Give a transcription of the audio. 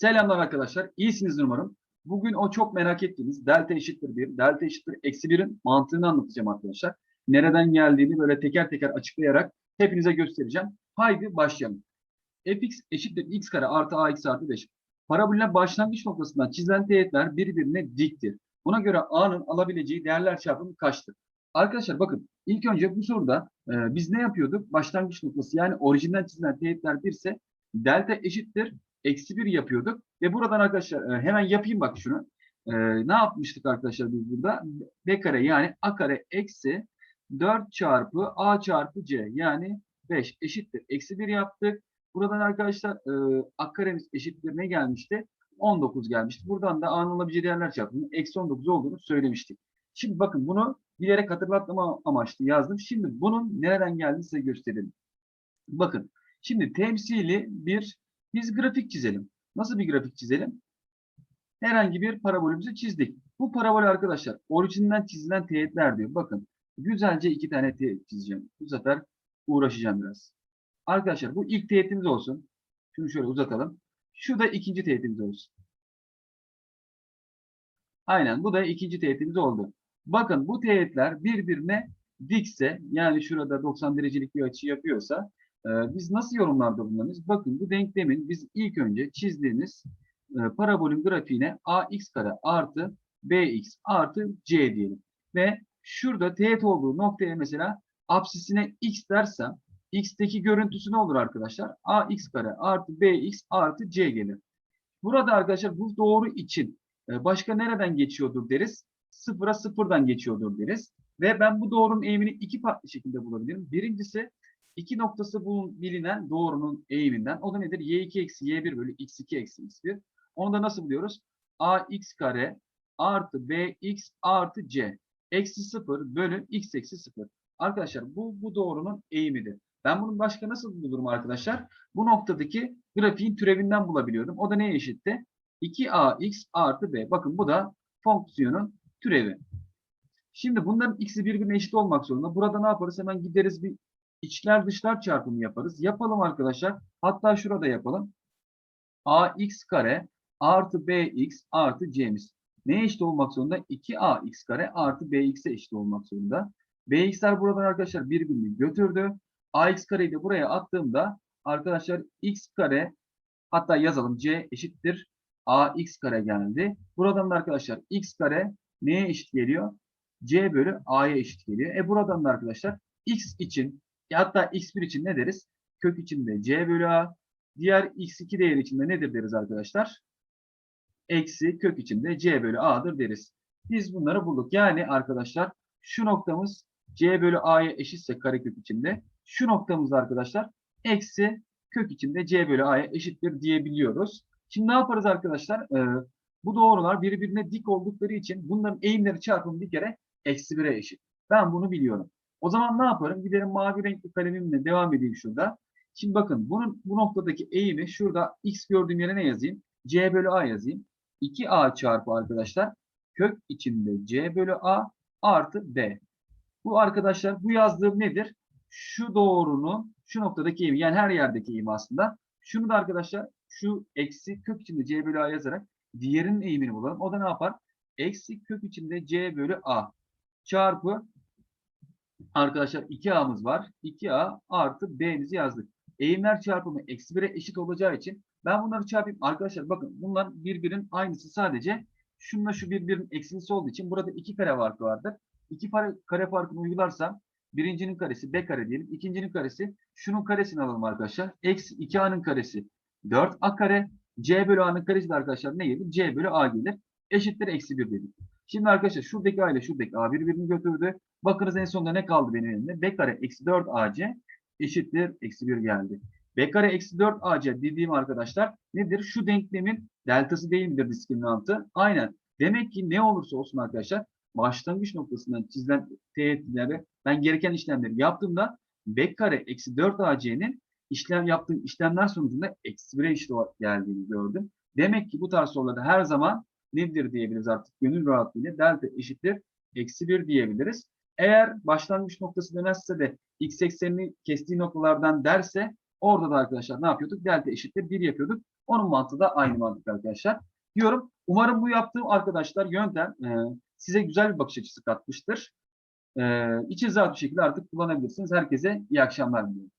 Selamlar arkadaşlar. İyisiniz umarım. Bugün o çok merak ettiğiniz delta eşittir 1, delta eşittir eksi 1'in mantığını anlatacağım arkadaşlar. Nereden geldiğini böyle teker teker açıklayarak hepinize göstereceğim. Haydi başlayalım. fx eşittir x kare artı ax artı 5. Parabolün başlangıç noktasından çizilen teğetler birbirine diktir. Buna göre a'nın alabileceği değerler çarpımı kaçtır? Arkadaşlar bakın ilk önce bu soruda e, biz ne yapıyorduk? Başlangıç noktası yani orijinden çizilen teğetler 1 ise delta eşittir eksi 1 yapıyorduk. Ve buradan arkadaşlar e, hemen yapayım bak şunu. E, ne yapmıştık arkadaşlar biz burada? B kare yani a kare eksi 4 çarpı a çarpı c yani 5 eşittir. Eksi 1 yaptık. Buradan arkadaşlar e, a karemiz eşittir ne gelmişti? 19 gelmişti. Buradan da a'nın alabileceği değerler çarpımının eksi 19 olduğunu söylemiştik. Şimdi bakın bunu bilerek hatırlatma amaçlı yazdım. Şimdi bunun nereden geldiğini size gösterelim. Bakın şimdi temsili bir biz grafik çizelim. Nasıl bir grafik çizelim? Herhangi bir parabolümüzü çizdik. Bu parabol arkadaşlar orijinden çizilen teğetler diyor. Bakın güzelce iki tane teğet çizeceğim. Bu sefer uğraşacağım biraz. Arkadaşlar bu ilk teğetimiz olsun. Şunu şöyle uzatalım. Şu da ikinci teğetimiz olsun. Aynen bu da ikinci teğetimiz oldu. Bakın bu teğetler birbirine dikse yani şurada 90 derecelik bir açı yapıyorsa biz nasıl yorumlarda bulunuruz? Bakın bu denklemin biz ilk önce çizdiğimiz e, parabolün grafiğine ax kare artı bx artı c diyelim. Ve şurada teğet olduğu noktaya mesela apsisine x dersem x'teki görüntüsü ne olur arkadaşlar? ax kare artı bx artı c gelir. Burada arkadaşlar bu doğru için e, başka nereden geçiyordur deriz? Sıfıra sıfırdan geçiyordur deriz. Ve ben bu doğrunun eğimini iki farklı şekilde bulabilirim. Birincisi iki noktası bulun, bilinen doğrunun eğiminden. O da nedir? y2 eksi y1 bölü x2 eksi x1. Onu da nasıl buluyoruz? ax kare artı bx artı c eksi 0 bölü x eksi 0. Arkadaşlar bu, bu doğrunun eğimidir. Ben bunu başka nasıl bulurum arkadaşlar? Bu noktadaki grafiğin türevinden bulabiliyorum. O da neye eşitti? 2ax artı b. Bakın bu da fonksiyonun türevi. Şimdi bunların x'i birbirine eşit olmak zorunda. Burada ne yaparız? Hemen gideriz bir içler dışlar çarpımı yaparız. Yapalım arkadaşlar. Hatta şurada yapalım. ax kare artı bx artı c'miz. Neye eşit olmak zorunda? 2ax kare artı bx'e eşit olmak zorunda. bx'ler buradan arkadaşlar birbirini götürdü. ax kareyi de buraya attığımda arkadaşlar x kare hatta yazalım c eşittir ax kare geldi. Buradan da arkadaşlar x kare neye eşit geliyor? c bölü a'ya eşit geliyor. E buradan da arkadaşlar x için hatta x1 için ne deriz? Kök içinde c bölü a. Diğer x2 değeri içinde nedir deriz arkadaşlar? Eksi kök içinde c bölü a'dır deriz. Biz bunları bulduk. Yani arkadaşlar şu noktamız c bölü a'ya eşitse karekök içinde. Şu noktamız arkadaşlar eksi kök içinde c bölü a'ya eşittir diyebiliyoruz. Şimdi ne yaparız arkadaşlar? Ee, bu doğrular birbirine dik oldukları için bunların eğimleri çarpımı bir kere eksi 1'e eşit. Ben bunu biliyorum. O zaman ne yaparım? Giderim mavi renkli kalemimle devam edeyim şurada. Şimdi bakın bunun bu noktadaki eğimi şurada x gördüğüm yere ne yazayım? c bölü a yazayım. 2a çarpı arkadaşlar kök içinde c bölü a artı b. Bu arkadaşlar bu yazdığım nedir? Şu doğrunun şu noktadaki eğimi yani her yerdeki eğimi aslında. Şunu da arkadaşlar şu eksi kök içinde c bölü a yazarak diğerinin eğimini bulalım. O da ne yapar? Eksi kök içinde c bölü a çarpı arkadaşlar 2a'mız var. 2a artı b'mizi yazdık. Eğimler çarpımı eksi 1'e eşit olacağı için ben bunları çarpayım. Arkadaşlar bakın bunlar birbirinin aynısı sadece şununla şu birbirinin eksilisi olduğu için burada iki kare farkı vardır. İki kare farkını uygularsam birincinin karesi b kare diyelim. ikincinin karesi şunun karesini alalım arkadaşlar. Eksi 2a'nın karesi 4a kare. c bölü a'nın karesi de arkadaşlar ne gelir? c bölü a gelir. Eşittir eksi 1 dedik. Şimdi arkadaşlar şuradaki a ile şuradaki a birbirini götürdü. Bakınız en sonunda ne kaldı benim elimde? b kare eksi 4 ac eşittir eksi 1 geldi. b kare eksi 4 ac dediğim arkadaşlar nedir? Şu denklemin deltası değil midir diskriminantı? Aynen. Demek ki ne olursa olsun arkadaşlar başlangıç noktasından çizilen teğetlere ben gereken işlemleri yaptığımda b kare eksi 4 ac'nin işlem yaptığım işlemler sonucunda eksi 1'e eşit geldiğini gördüm. Demek ki bu tarz sorularda her zaman nedir diyebiliriz artık gönül rahatlığıyla delta eşittir eksi 1 diyebiliriz. Eğer başlangıç noktası demezse de x eksenini kestiği noktalardan derse Orada da arkadaşlar ne yapıyorduk? Delta eşittir 1 yapıyorduk. Onun mantığı da aynı mantık arkadaşlar. Diyorum. Umarım bu yaptığım arkadaşlar yöntem e, size güzel bir bakış açısı katmıştır. E, içiniz rahat bir şekilde artık kullanabilirsiniz. Herkese iyi akşamlar diliyorum.